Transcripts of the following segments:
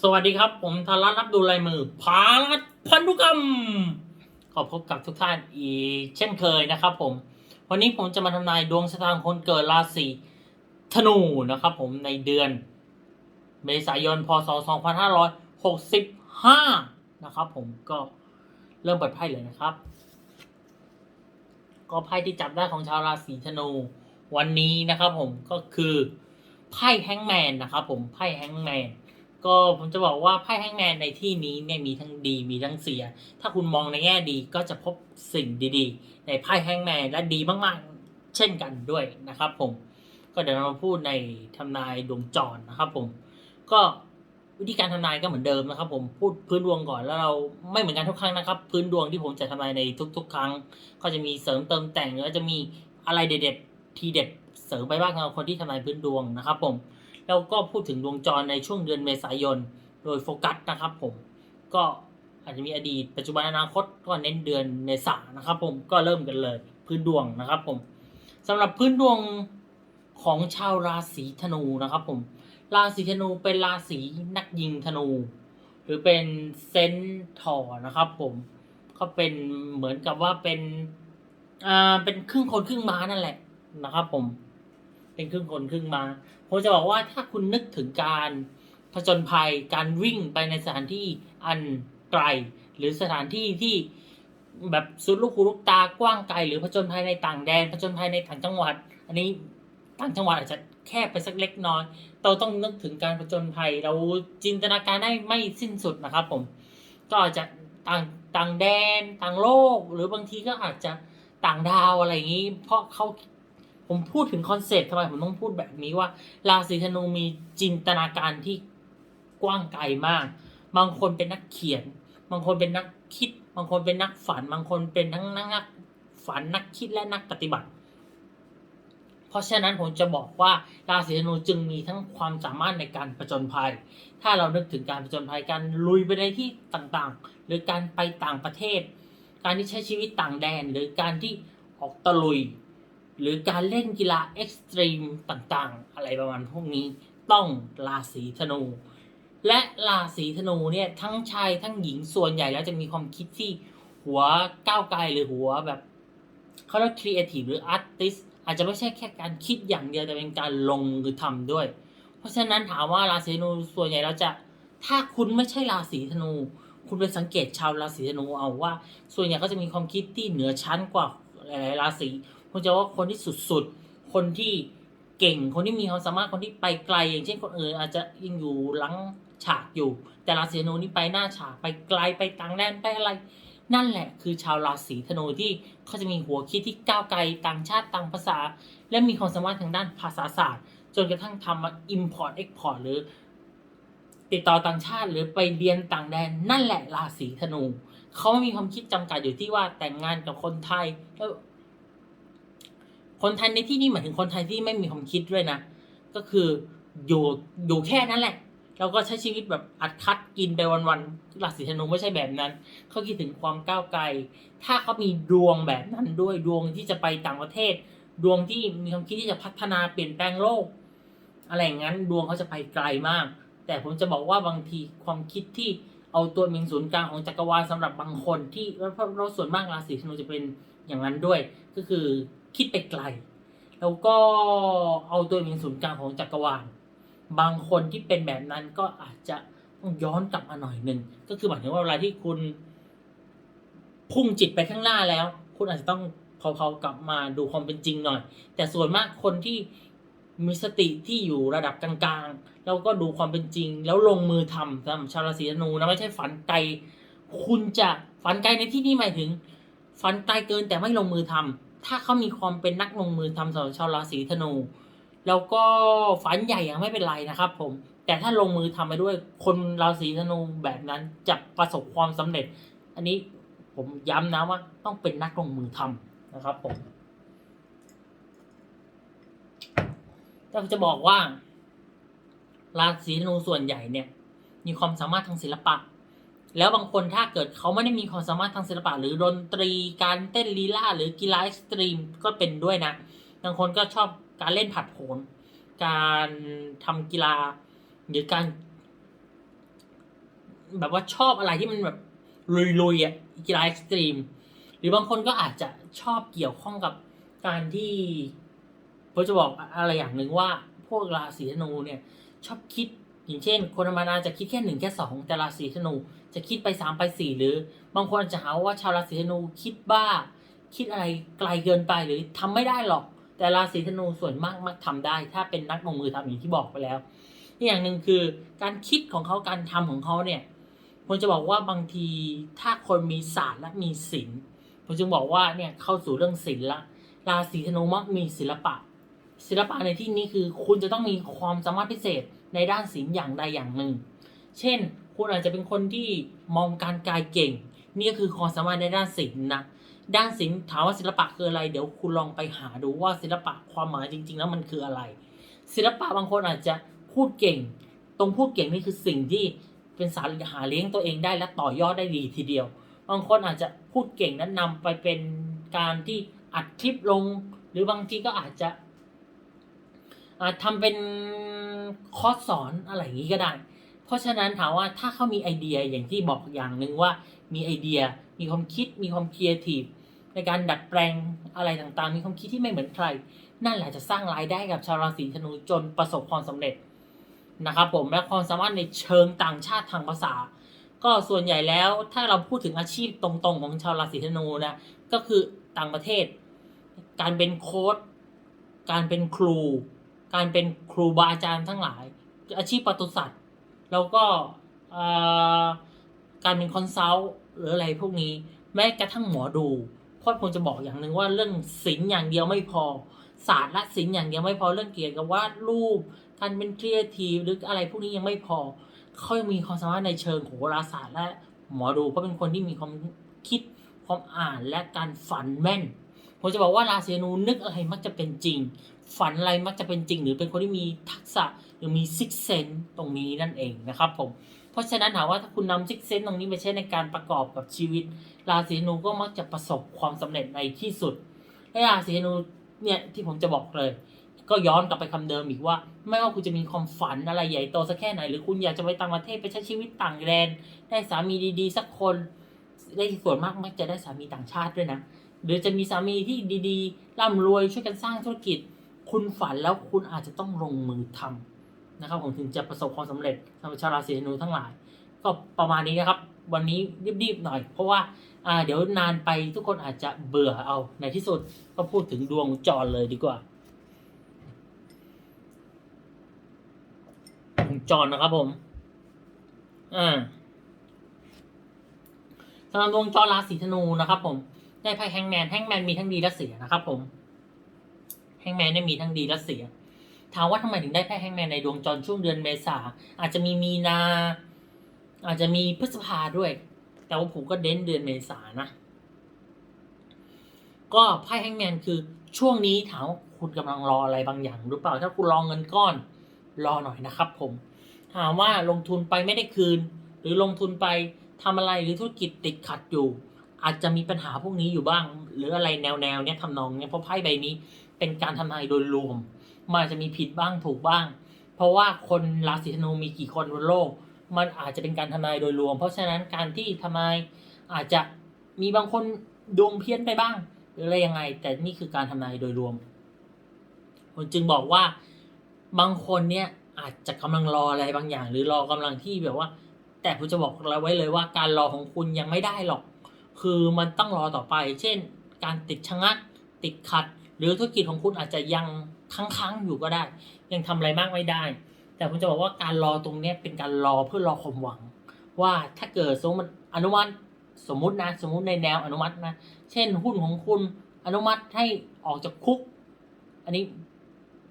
สวัสดีครับ ผมธารัตน์รับดูลายมือพารัตพันธุกรรม ขอพบกับทุกท่านอีกเช่นเคยนะครับผม วันนี้ผมจะมาทำนายดวงชะตาคนเกิดราศีธนูนะครับผมในเดือน เมษายนพศ 2565 นะครับผมก็เริ่มเปิดไพ่เลยนะครับ ก็ไพ่ที่จับได้ของชาวราศีธนู วันนี้นะครับผมก็คือไพ่แฮงแมนนะครับผมไพ่แฮงแมน ก็ผมจะบอกว่าไพ่แฮงแมนในที่นี้เนี่ยมีทั้งดีมีทั้งเสีย ถ้าคุณมองในแง่ดีก็จะพบสิ่งดีๆ ในไพ่แฮงแมนและดีมากๆ เช่นกันด้วยนะครับผม ก็เดี๋ยวเรามาพูดในทำนายดวงจรนะครับผม ก็วิธีการทำนายก็เหมือนเดิมนะครับ ผมพูดพื้นดวงก่อนแล้วเราไม่เหมือนกันทุกครั้งนะครับ พื้นดวงที่ผมจะทำนายในทุก ๆ ครั้ง ก็จะมีเสริมเติมแต่งแล้วจะมีอะไรเด็ดๆทีเด็ดเสริมไปบ้างสำหรับคนที่ทำนายพื้นดวงนะครับ ผม แล้วก็พูดถึงดวงจรในช่วงเดือนเมษายน โดยโฟกัสนะครับผมก็อาจจะมีอดีตปัจจุบันอนาคตก็เน้นเดือนเมษายนนะครับผมก็เริ่มกันเลย พื้นดวงนะครับผมสำหรับพื้นดวงของชาวราศีธนูนะครับผมราศีธนูเป็นราศีนักยิงธนู หรือเป็นเซนทอร์นะครับผมก็เป็นเหมือนกับว่าเป็นอ่าเป็นครึ่งคนครึ่งม้านั่นแหละนะครับผมเป็นครึ่งคนครึ่งม้า ผมจะบอกว่าถ้าคุณนึกถึงการผจญภัยการวิ่งไปในสถานที่อันไกล หรือสถานที่ที่แบบสุดลูกหูลูกตากว้างไกล หรือผจญภัยในต่างแดนผจญภัยในต่างจังหวัด อันนี้ต่างจังหวัดอาจจะแคบไปสักเล็กน้อย เราต้องนึกถึงการผจญภัย เราจินตนาการได้ไม่สิ้นสุดนะครับผม ก็อาจจะต่างต่างแดน ต่างโลก หรือบางทีก็อาจจะต่างดาวอะไรอย่างนี้ เพราะเขา ผมพูดถึงคอนเซ็ปต์ทำไมผมต้องพูดแบบนี้ว่าราศีธนูมีจินตนาการที่กว้างไกลมาก บางคนเป็นนักเขียน บางคนเป็นนักคิด บางคนเป็นนักฝัน บางคนเป็นทั้งนักฝันนักคิดและนักปฏิบัติ เพราะฉะนั้นผมจะบอกว่าราศีธนูจึงมีทั้งความสามารถในการผจญภัย ถ้าเรานึกถึงการผจญภัยการลุยไปในที่ต่างๆ หรือการไปต่างประเทศ การที่ใช้ชีวิตต่างแดน หรือการที่ออกตะลุย หรือการเล่นกีฬาเอ็กซ์ตรีมต่างๆ อะไรประมาณพวกนี้ต้องราศีธนู และราศีธนูเนี่ยทั้งชายทั้งหญิงส่วนใหญ่แล้วจะมีความคิดที่หัวก้าวไกลหรือหัวแบบเขาเรียกครีเอทีฟหรืออาร์ติสอาจจะไม่ใช่แค่การคิดอย่างเดียวแต่เป็นการลงมือทำด้วย เพราะฉะนั้นถามว่าราศีธนูส่วนใหญ่เราจะถ้าคุณไม่ใช่ราศีธนู คุณไปสังเกตชาวราศีธนูเอาว่า ส่วนใหญ่ก็จะมีความคิดที่เหนือชั้นกว่าหลายๆราศี ผมจะว่าคนที่สุดๆ คนที่เก่ง คนที่มีความสามารถ คนที่ไปไกล อย่างเช่นคนอื่นอาจจะยังอยู่หลังฉากอยู่ แต่ราศีธนูนี่ไปหน้าฉากไปไกลไปต่างแดนไปอะไร นั่นแหละคือชาวราศีธนูที่เขาจะมีหัวคิดที่ก้าวไกลต่างชาติต่างภาษา และมีความสามารถทางด้านภาษาศาสตร์ จนกระทั่งทำมา import export หรือ ติดต่อต่างชาติหรือไปเรียนต่างแดน นั่นแหละราศีธนูเขาไม่มีความคิดจำกัดอยู่ที่ว่าแต่งงานกับคนไทยแล้ว คนไทยในที่นี้หมายถึงคนไทยที่ไม่มีความคิดด้วยนะ ก็คืออยู่อยู่แค่นั้นแหละ เราก็ใช้ชีวิตแบบอัดคัดกินไปวันๆราศีธนูไม่ใช่แบบนั้น เขาคิดถึงความก้าวไกล ถ้าเขามีดวงแบบนั้นด้วยดวงที่จะไปต่างประเทศ ดวงที่มีความคิดที่จะพัฒนาเปลี่ยนแปลงโลก อะไรอย่างนั้นดวงเขาจะไปไกลมาก แต่ผมจะบอกว่าบางทีความคิดที่เอาตัวเป็นศูนย์กลางของจักรวาลสำหรับบางคนที่เราเราส่วนมากราศีธนูจะเป็นอย่างนั้นด้วย ก็คือ คิดไปไกล แล้วก็เอาตัวเป็นศูนย์กลางของจักรวาล บางคนที่เป็นแบบนั้นก็อาจจะต้องย้อนกลับมาหน่อยหนึ่งก็คือหมายถึงว่าเวลาที่คุณพุ่งจิตไปข้างหน้าแล้ว คุณอาจจะต้องเผาๆกลับมาดูความเป็นจริงหน่อย แต่ส่วนมากคนที่มีสติที่อยู่ระดับกลางๆ แล้วก็ดูความเป็นจริง แล้วลงมือทำสำหรับชาวราศีธนูนะไม่ใช่ฝันไกล คุณจะฝันไกลในที่นี้หมายถึง ฝันไกลเกินแต่ไม่ลงมือทำ ถ้าเขามีความเป็นนักลงมือทำสำหรับชาวราศีธนู แล้วก็ฝันใหญ่ยังไม่เป็นไรนะครับ ผม แต่ถ้าลงมือทำไปด้วยคนราศีธนูแบบนั้นจะประสบความสำเร็จ อันนี้ผมย้ำนะว่า ต้องเป็นนักลงมือทำนะครับผมก็จะบอกว่า ราศีธนูส่วนใหญ่เนี่ย มีความสามารถทางศิลปะ แล้วบางคนถ้าเกิดเขาไม่ได้มีความสามารถทางศิลปะ หรือดนตรีการเต้นลีลาหรือกีฬาเอ็กซ์ตรีมก็เป็นด้วยนะ บางคนก็ชอบการเล่นผัดโผนการทำกีฬา หรือการ แบบว่าชอบอะไรที่มันแบบลุยๆอะกีฬาเอ็กซ์ตรีม หรือบางคนก็อาจจะชอบเกี่ยวข้องกับการที่ผมจะบอกอะไรอย่างหนึ่งว่าพวกราศีธนูเนี่ย ชอบคิด อย่างเช่น คนธรรมดาจะคิดแค่หนึ่งแค่สองแต่ราศีธนูจะคิดไปสามไปสี่หรือบางคนอาจจะหาว่าชาวราศีธนูคิดบ้า คิดอะไรไกลเกินไปหรือทำไม่ได้หรอก แต่ราศีธนูส่วนมากมักทำได้ ถ้าเป็นนักลงมือทำอย่างที่บอกไปแล้วอีกอย่างหนึ่งคือการคิดของเขาการทำของเขาเนี่ยผมจะบอกว่าบางทีถ้าคนมีศาสตร์และมีศิลป์ผมจึงบอกว่าเนี่ยเข้าสู่เรื่องศิลป์ละราศีธนูมักมีศิลปะ ศิลปะในที่นี้คือคุณจะต้องมีความสามารถพิเศษในด้านศิลป์อย่างใดอย่างหนึ่ง เช่น คุณอาจจะเป็นคนที่มองการกายเก่ง นี่ก็คือความสามารถในด้านศิลป์นะ ด้านศิลป์ถามว่าศิลปะคืออะไร เดี๋ยวคุณลองไปหาดูว่าศิลปะความหมายจริง ๆ แล้วมันคืออะไร ศิลปะบางคนอาจจะพูดเก่ง ตรงพูดเก่งนี่คือสิ่งที่เป็นสารหาเลี้ยงตัวเองได้และต่อยอดได้ดีทีเดียว บางคนอาจจะพูดเก่งนั้นนำไปเป็นการที่อัดคลิปลง หรือบางทีก็อาจจะ อาจทำเป็นคอร์สสอนอะไรอย่างนี้ก็ได้ เพราะฉะนั้นถามว่าถ้าเขามีไอเดียอย่างที่บอกอย่างหนึ่งว่ามีไอเดีย มีความคิด มีความครีเอทีฟในการดัดแปลงอะไรต่างๆ มีความคิดที่ไม่เหมือนใคร นั่นแหละจะสร้างรายได้กับชาวราศีธนูจนประสบความสำเร็จนะครับผมและความสามารถในเชิงต่างชาติทางภาษา ก็ส่วนใหญ่แล้วถ้าเราพูดถึงอาชีพตรงๆ ของชาวราศีธนูนะก็คือต่างประเทศ การเป็นโค้ชการเป็นครู การเป็นครูบาอาจารย์ทั้งหลาย อาชีพปศุสัตว์ แล้วก็การเป็นคอนซัลท์หรืออะไรพวกนี้ แม้กระทั่งหมอดูพราะผมจะบอกอย่างหนึ่งว่าเรื่องศิลป์อย่างเดียวไม่พอศาสตร์และศิลป์อย่างเดียวไม่พอเรื่องเกี่ยวกับวาดรูปการเป็นครีเอทีฟหรืออะไรพวกนี้ยังไม่พอเขายังมีความสามารถในเชิงโหราศาสตร์และหมอดูเพราะเป็นคนที่มีความคิดความอ่านและการฝันแม่น ผมจะบอกว่าราศีนูนึกอะไรมักจะเป็นจริง ฝันอะไรมักจะเป็นจริง หรือเป็นคนที่มีทักษะหรือมีซิกเซนตรงนี้นั่นเองนะครับผมเพราะฉะนั้นถามว่าถ้าคุณนำซิกเซนตรงนี้ไปใช้ในการประกอบกับชีวิต ราศีธนูก็มักจะประสบความสำเร็จในที่สุดและราศีธนูเนี่ยที่ผมจะบอกเลย ก็ย้อนกลับไปคำเดิมอีกว่า ไม่ว่าคุณจะมีความฝันอะไรใหญ่โตสักแค่ไหน หรือคุณอยากจะไปต่างประเทศไปใช้ชีวิตต่างแดนได้สามีดีๆ สักคนได้ส่วนมากมักจะได้สามีต่างชาติด้วยนะหรือจะมีสามีที่ดีๆร่ำรวยช่วยกันสร้างธุรกิจ คุณฝันแล้วคุณอาจจะต้องลงมือทำนะครับผมถึงจะประสบความสำเร็จสำหรับชาวราศีธนูทั้งหลาย ก็ประมาณนี้นะครับ วันนี้รีบๆหน่อย เพราะว่าอ่าเดี๋ยวนานไปทุกคนอาจจะเบื่อเอาในที่สุดก็พูดถึงดวงจรเลยดีกว่าดวงจรนะครับผมอ่าสำหรับดวงจรราศีธนูนะครับผมได้ไพ่แฮงแมนแฮงแมนมีทั้งดีและเสียนะครับผม แฮงแมนเนี่ยมีทั้งดีและเสียถามว่าทำไมถึงได้ไพ่แฮงแมนในดวงจรช่วงเดือนเมษาอาจจะมีมีนา อาจจะมีพฤษภาด้วย แต่ว่าผมก็เด้นเดือนเมษานะ ก็ไพ่แฮงแมนคือช่วงนี้ถามว่าคุณกำลังรออะไรบางอย่างหรือเปล่าถ้าคุณรอเงินก้อนรอหน่อยนะครับ ผม ถามว่าลงทุนไปไม่ได้คืน หรือลงทุนไปทำอะไรหรือธุรกิจติดขัดอยู่ อาจจะมีปัญหาพวกนี้อยู่บ้าง หรืออะไรแนวแนวๆเนี้ยทำนองเนี้ยเพราะไพ่ใบนี้ เป็นการทำนายโดยรวมมันจะมีผิดบ้างถูกบ้าง เพราะว่าคนราศีธนูมีกี่คนบนโลก มันอาจจะเป็นการทำนายโดยรวม เพราะฉะนั้นการที่ทำนายอาจจะมีบางคนดวงเพี้ยนไปบ้างหรืออะไรยังไง แต่นี่คือการทำนายโดยรวมผมจึงบอกว่าบางคนเนี่ยอาจจะกำลังรออะไรบางอย่าง หรือรอกำลังที่แบบว่า แต่ผมจะบอกเราไว้เลยว่าการรอของคุณยังไม่ได้หรอก คือมันต้องรอต่อไป เช่น การติดชะงักติดขัด หรือธุรกิจของคุณอาจจะยังค้างๆอยู่ก็ได้ ยังทำอะไรมากไม่ได้ แต่ผมจะบอกว่าการรอตรงนี้เป็นการรอเพื่อรอความหวัง ว่าถ้าเกิดสมมติอนุมัติสมมตินะ สมมติในแนวอนุมัตินะ เช่นหุ้นของคุณอนุมัติให้ออกจากคุก อันนี้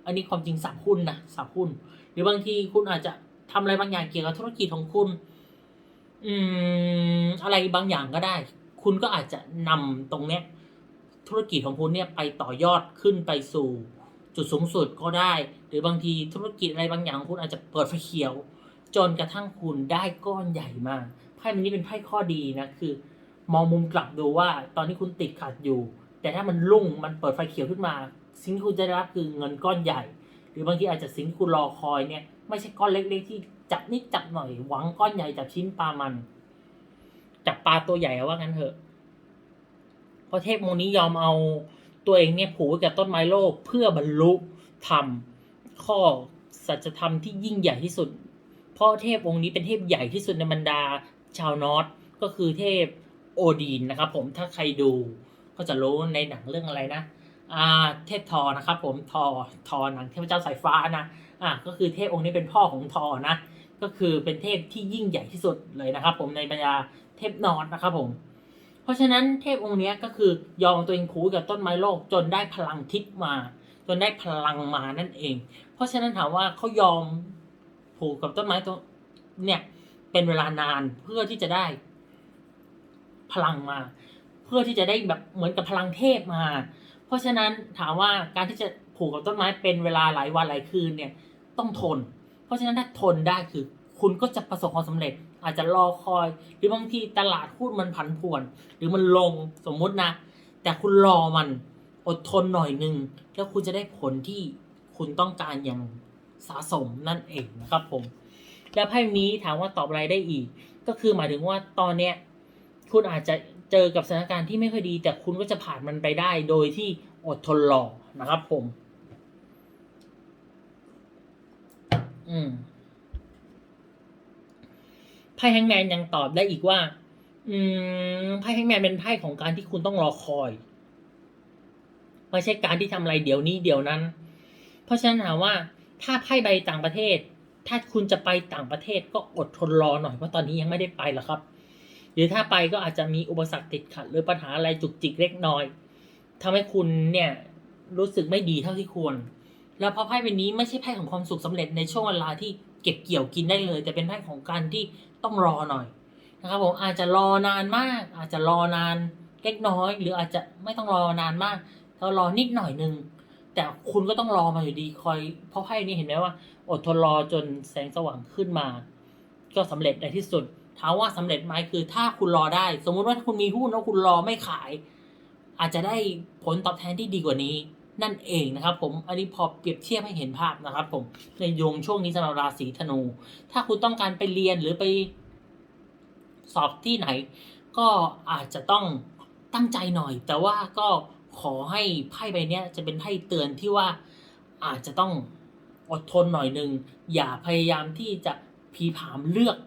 อันนี้ความจริงสับหุ้นนะสับหุ้น หรือบางทีคุณอาจจะทำอะไรบางอย่างเกี่ยวกับธุรกิจของคุณ อืม อะไรบางอย่างก็ได้ คุณก็อาจจะนำตรงเนี้ย ธุรกิจของคุณเนี่ยไปต่อยอดขึ้นไปสู่จุดสูงสุดก็ได้ หรือบางทีธุรกิจอะไรบางอย่างของคุณอาจจะเปิดไฟเขียว จนกระทั่งคุณได้ก้อนใหญ่มากไพ่นี้เป็นไพ่ข้อดีนะคือ มองมุมกลับดูว่าตอนที่คุณติดขัดอยู่ แต่ถ้ามันรุ่งมันเปิดไฟเขียวขึ้นมา สิ่งที่คุณจะได้รับคือเงินก้อนใหญ่ หรือบางทีอาจจะสิ่งที่คุณรอคอยเนี่ยไม่ใช่ก้อนเล็กๆที่จับนิดจับหน่อยหวังก้อนใหญ่จับชิ้นปลามันจับปลาตัวใหญ่เอาว่างั้นเถอะ เพราะเทพองค์นี้ยอมเอาตัวเองเนี่ยผูกไว้กับต้นไม้โลกเพื่อบรรลุธรรมข้อสัจธรรมที่ยิ่งใหญ่ที่สุด เพราะเทพองค์นี้เป็นเทพใหญ่ที่สุดในบรรดาชาวนอร์ทก็คือเทพโอดีนนะครับผมถ้าใครดูก็จะรู้ในหนังเรื่องอะไรนะอ่าเทพทอนะครับผมทอทอหนังเทพเจ้าสายฟ้านะอ่าก็คือเทพองค์นี้เป็นพ่อของทอนะก็คือเป็นเทพที่ยิ่งใหญ่ที่สุดเลยนะครับ ผมในบรรดาเทพนอร์ทนะครับผม เพราะฉะนั้นเทพองค์นี้ก็คือยอมตัวเองผูกกับต้นไม้โลกจนได้พลังทิพย์มา จนได้พลังมานั่นเอง เพราะฉะนั้นถามว่าเขายอมผูกกับต้นไม้ตัวเนี่ยเป็นเวลานานเพื่อที่จะได้พลังมา เพื่อที่จะได้แบบเหมือนกับพลังเทพมา เพราะฉะนั้นถามว่าการที่จะผูกกับต้นไม้เป็นเวลาหลายวันหลายคืนเนี่ยต้องทน เพราะฉะนั้นถ้าทนได้คือ คุณก็จะประสบความสำเร็จ อาจจะรอคอย หรือบางทีตลาดหุ้นมันผันผวน หรือมันลงสมมุตินะ แต่คุณรอมันอดทนหน่อยหนึ่งแล้วคุณจะได้ผลที่คุณต้องการอย่างสะสมนั่นเองนะครับผม แล้วไพ่นี้ถามว่าตอบอะไรได้อีก ก็คือหมายถึงว่าตอนเนี้ยคุณอาจจะเจอกับสถานการณ์ที่ไม่ค่อยดี แต่คุณก็จะผ่านมันไปได้โดยที่อดทนรอนะครับผม อืม ไพ่แฮงแมนยังตอบได้อีกว่า อืมไพ่แฮงแมนเป็นไพ่ของการที่คุณต้องรอคอย ไม่ใช่การที่ทำอะไรเดี๋ยวนี้เดี๋ยวนั้น เพราะฉะนั้นถามว่า ถ้าไพ่ใบต่างประเทศ ถ้าคุณจะไปต่างประเทศก็อดทนรอหน่อยเพราะตอนนี้ยังไม่ได้ไปหรอกครับ หรือถ้าไปก็อาจจะมีอุปสรรคติดขัด หรือปัญหาอะไรจุกจิกเล็กน้อยทำให้คุณเนี่ยรู้สึกไม่ดีเท่าที่ควร แล้วเพราะไพ่ใบนี้ไม่ใช่ไพ่ของความสุขสำเร็จในช่วงเวลาที่ เก็บเกี่ยวกินได้เลย แต่เป็นไพ่ของการที่ต้องรอหน่อยนะครับผมอาจจะรอนานมาก อาจจะรอนานเล็กน้อย หรืออาจจะไม่ต้องรอนานมากเรารอนิดหน่อยนึงแต่คุณก็ต้องรอมาอยู่ดีคอย เพราะไพ่นี้เห็นไหมว่า อดทนรอจนแสงสว่างขึ้นมา ก็สำเร็จในที่สุดถามว่าสำเร็จไหมคือ ถ้าคุณรอได้ สมมุติว่าคุณมีหุ้นแล้วคุณรอไม่ขาย อาจจะได้ผลตอบแทนที่ดีกว่านี้ นั่นเองนะครับผมอันนี้พอเปรียบเทียบให้เห็นภาพนะครับผมในยงช่วงนี้สำหรับราศีธนู ถ้าคุณต้องการไปเรียนหรือไปสอบที่ไหน ก็อาจจะต้องตั้งใจหน่อย แต่ว่าก็ขอให้ไพ่ใบนี้จะเป็นไพ่เตือนที่ว่าอาจจะต้องอดทนหน่อยหนึ่งอย่าพยายามที่จะพีผามเลือก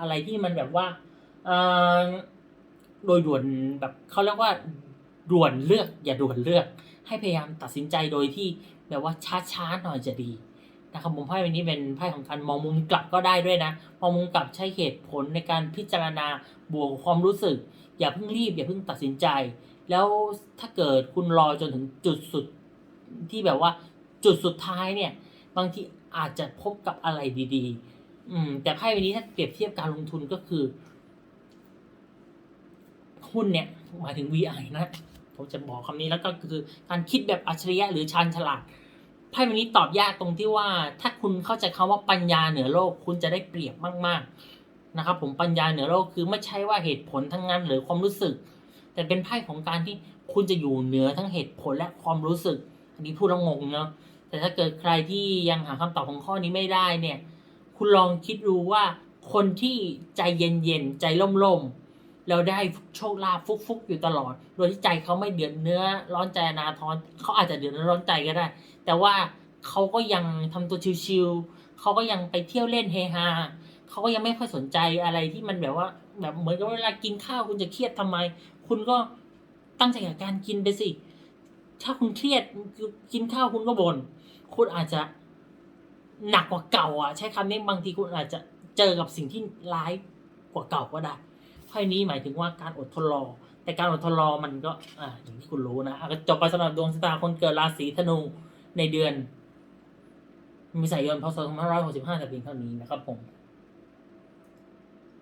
อะไรที่มันแบบว่าโดยด่วนแบบเขาเรียกว่าด่วนเลือก อย่าด่วนเลือก ให้พยายามตัดสินใจโดยที่แบบว่าช้าๆหน่อยจะดีนะครับผมไพ่ใบนี้เป็นไพ่ของการมองมุมกลับก็ได้ด้วยนะมองมุมกลับใช้เหตุผลในการพิจารณาบวกความรู้สึก อย่าเพิ่งรีบอย่าเพิ่งตัดสินใจ แล้วถ้าเกิดคุณรอจนถึงจุดสุดที่แบบว่าจุดสุดท้ายเนี่ยบางทีอาจจะพบกับอะไรดีๆ อืม แต่ไพ่ใบนี้ถ้าเปรียบเทียบการลงทุนก็คือหุ้นเนี่ยหมายถึง VI นะ ผมจะบอกคำนี้แล้วก็คือการคิดแบบอัจฉริยะหรือชาญฉลาดไพ่ใบนี้ตอบยากตรงที่ว่า ถ้าคุณเข้าใจคำว่าปัญญาเหนือโลกคุณจะได้เปรียบมาก ๆนะครับ ผมปัญญาเหนือโลกคือไม่ใช่ว่าเหตุผลทั้งนั้นหรือความรู้สึก แต่เป็นไพ่ของการที่คุณจะอยู่เหนือทั้งเหตุผลและความรู้สึก อันนี้พูดแล้วงงเนาะแต่ถ้าเกิดใครที่ยังหาคำตอบของข้อนี้ไม่ได้เนี่ย คุณลองคิดดูว่าคนที่ใจเย็นๆใจล่มๆ แล้วได้โชคลาภฟุกๆอยู่ตลอด โดยที่ใจเขาไม่เดือดเนื้อร้อนใจนาทอนเขาอาจจะเดือดร้อนใจก็ได้ แต่ว่าเขาก็ยังทำตัวชิวๆเขาก็ยังไปเที่ยวเล่นเฮฮาเขาก็ยังไม่ค่อยสนใจอะไรที่มันแบบว่า แบบเหมือนกับเวลากินข้าวคุณจะเครียดทำไม คุณก็ตั้งใจกับการกินไปสิ ถ้าคุณเครียดกินข้าวคุณก็บน่นคุณอาจจะหนักกว่าเก่าอะ ใช้คำนี้บางทีคุณอาจจะเจอกับสิ่งที่ร้ายกว่าเก่าก็ได้ ไพ่นี้หมายถึงว่าการอดทนรอ แต่การอดทนรอมันก็อ่าอย่างที่คุณรู้นะก็จบไปสำหรับดวงชะตาคนเกิดราศีธนูในเดือนมีสายนพศ2565แต่เพียงเท่านี้นะครับผม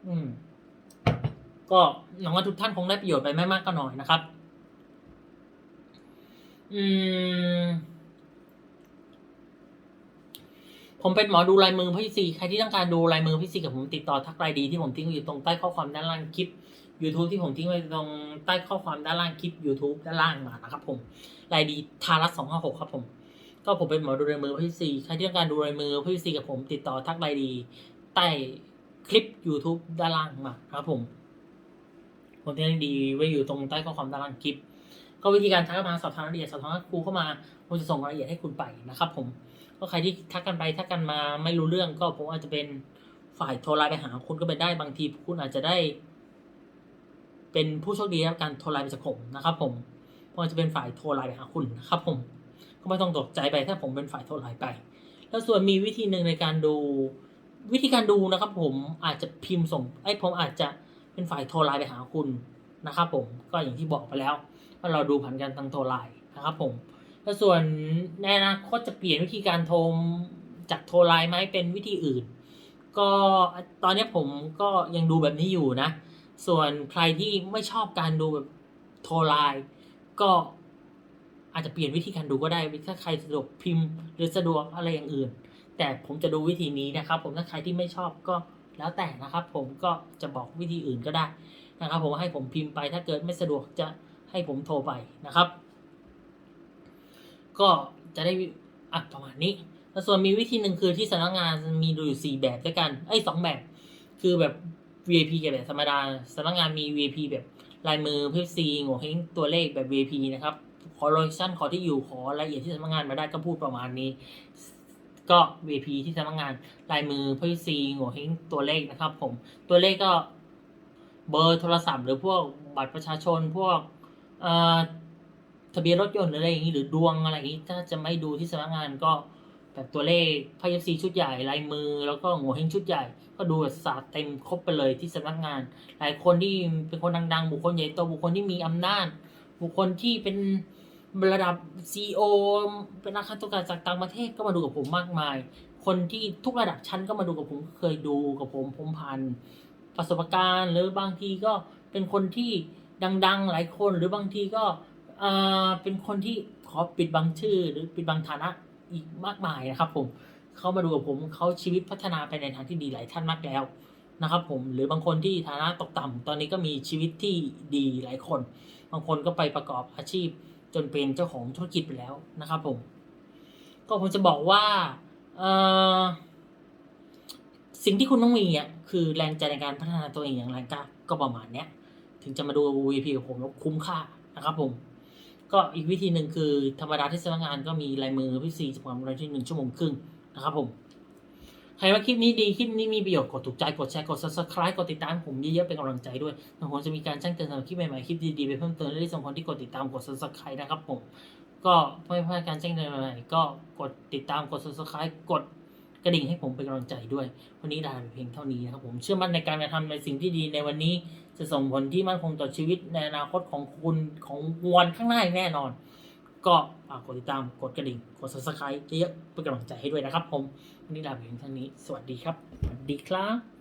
อืม ก็หวังว่าทุกท่านคงได้ประโยชน์ไปไม่มากก็น้อยนะครับ อืม ผมเป็นหมอดูลายมือพี่ซีใครที่ต้องการดูลายมือพี่ซีกับผมติดต่อทักไลน์ดีที่ผมทิ้งไว้อยู่ตรงใต้ข้อความด้านล่างคลิป YouTube ที่ผมทิ้งไว้ตรงใต้ข้อความด้านล่างคลิป YouTube ด้านล่างมานะครับผมลายดีทารัสสองห้าหกครับผม ก็ผมเป็นหมอดูลายมือพี่ซีใครที่ต้องการดูลายมือพี่ซีกับผมติดต่อทักไลน์ดีใต้คลิป YouTube ด้านล่างมาครับผมผมจะได้ดีไว้อยู่ตรงใต้ข้อความด้านล่างคลิป ก็วิธีการทักมาสอบถามรายละเอียดสอบถามครูเข้ามาผมจะส่งรายละเอียดให้คุณไปนะครับผม ก็ใครที่ทักกันไปทักกันมาไม่รู้เรื่องก็ผมอาจจะเป็นฝ่ายโทรไลน์ไปหาคุณก็เป็นได้บางทีคุณอาจจะได้ เป็นผู้โชคดีรับการโทรไลน์ไปจากผมนะครับ ผมเพราะจะเป็นฝ่ายโทรไลน์ไปหาคุณนะครับ ผม ก็ไม่ต้องตกใจไปถ้าผมเป็นฝ่ายโทรไลน์ไป แล้วส่วนมีวิธีหนึ่งในการดูวิธีการดูนะครับ ผมอาจจะพิมพ์ส่งไอ้ผมอาจจะเป็นฝ่ายโทรไลน์ไปหาคุณนะครับ ผมก็อย่างที่บอกไปแล้วว่าเราดูผ่านการทางโทรไลน์นะครับ ผม แล้วส่วนในอนาคตจะเปลี่ยนวิธีการโทรจากโทรไลน์ไหมเป็นวิธีอื่น ก็ตอนนี้ผมก็ยังดูแบบนี้อยู่นะ ส่วนใครที่ไม่ชอบการดูแบบโทรไลน์ก็อาจจะเปลี่ยนวิธีการดูก็ได้ถ้าใครสะดวกพิมพ์ หรือสะดวกอะไรอย่างอื่น แต่ผมจะดูวิธีนี้นะครับ ผมถ้าใครที่ไม่ชอบก็แล้วแต่นะครับ ผมก็จะบอกวิธีอื่นก็ได้นะครับ ผมให้ผมพิมพ์ไปถ้าเกิดไม่สะดวกจะให้ผมโทรไปนะครับ ก็จะได้อะประมาณนี้แล้วส่วนมีวิธีหนึ่งคือที่สำนักงานมีดูอยู่สี่แบบด้วยกันไอ้ยสองแบบ คือแบบ VIP กับแบบธรรมดาสำนักงานมี VIP แบบลายมือเพื่อซีโง่เฮงตัวเลขแบบ VIP นะครับขอโลเคชั่นขอที่อยู่ขอรายละเอียดที่สำนักงานมาได้ก็พูดประมาณนี้ก็ VIP ที่สำนักงานลายมือเพื่อซีโง่เฮงตัวเลขนะครับผมตัวเลขก็เบอร์โทรศัพท์ หรือพวกบัตรประชาชนพวกเอ่อ ทะเบียนรถยนต์หรืออะไรอย่างนี้หรือดวงอะไรอย่างนี้ถ้าจะไม่ดูที่สำนักงานก็แบบตัวเลขพยซีชุดใหญ่ลายมือ แล้วก็หัวเฮงชุดใหญ่ ก็ดูแบบศาสตร์เต็มครบไปเลยที่สำนักงาน หลายคนที่เป็นคนดังๆ บุคคลใหญ่โตบุคคลที่มีอำนาจ บุคคลที่เป็นระดับ CEO เป็นนักธุรกิจจากต่างประเทศก็มาดูกับผมมากมาย คนที่ทุกระดับชั้นก็มาดูกับผมเคยดูกับผมผมผ่านประสบการณ์ หรือบางทีก็เป็นคนที่ดัง ๆ หลายคนหรือบางทีก็ เอ่อเป็นคนที่ขอปิดบังชื่อ หรือปิดบังฐานะอีกมากมายนะครับผมเขามาดูกับผมเขาชีวิตพัฒนาไปในทางที่ดีหลายท่านมากแล้วนะครับผมหรือบางคนที่ฐานะตกต่ำตอนนี้ก็มีชีวิตที่ดีหลายคน บางคนก็ไปประกอบอาชีพจนเป็นเจ้าของธุรกิจไปแล้วนะครับผมก็ผมจะบอกว่าสิ่งที่คุณต้องมีอะคือแรงใจในการพัฒนาตัวเองอย่างแรงกล้าก็ประมาณเนี้ย ถึงจะมาดู VP กับผมแล้วคุ้มค่านะครับผม ก็อีกวิธีหนึ่งคือธรรมดาที่สำนักงานก็มีลายมือพี่ซีจะความรายที่หนึ่งชั่วโมงครึ่งนะครับผม ใครว่าคลิปนี้ดีคลิปนี้มีประโยชน์กดถูกใจกดแชร์กด subscribe กดติดตามผมเยอะๆเป็นกำลังใจด้วยทางผมจะมีการแจ้งเตือนสำหรับคลิปใหม่ๆคลิปดีๆไปเพิ่มเติมและที่สำคัญที่กดติดตามกด subscribe นะครับผมก็ไม่พลาดการแจ้งเตือนใหม่ๆก็กดติดตามกด subscribe กดกระดิ่งให้ผมเป็นกำลังใจด้วย วันนี้ลาไปเพียงเท่านี้นะครับผมเชื่อมั่นในการกระทำในสิ่งที่ดีในวันนี้ จะส่งผลที่มั่นคงต่อชีวิตในอนาคตของคุณของวันข้างหน้าแน่นอน ก็ฝากกดติดตามกดกระดิ่งกด subscribe เยอะๆเป็นกำลังใจให้ด้วยนะครับ ผมวันนี้ลาไปเพียงเท่านี้ สวัสดีครับสวัสดีครับ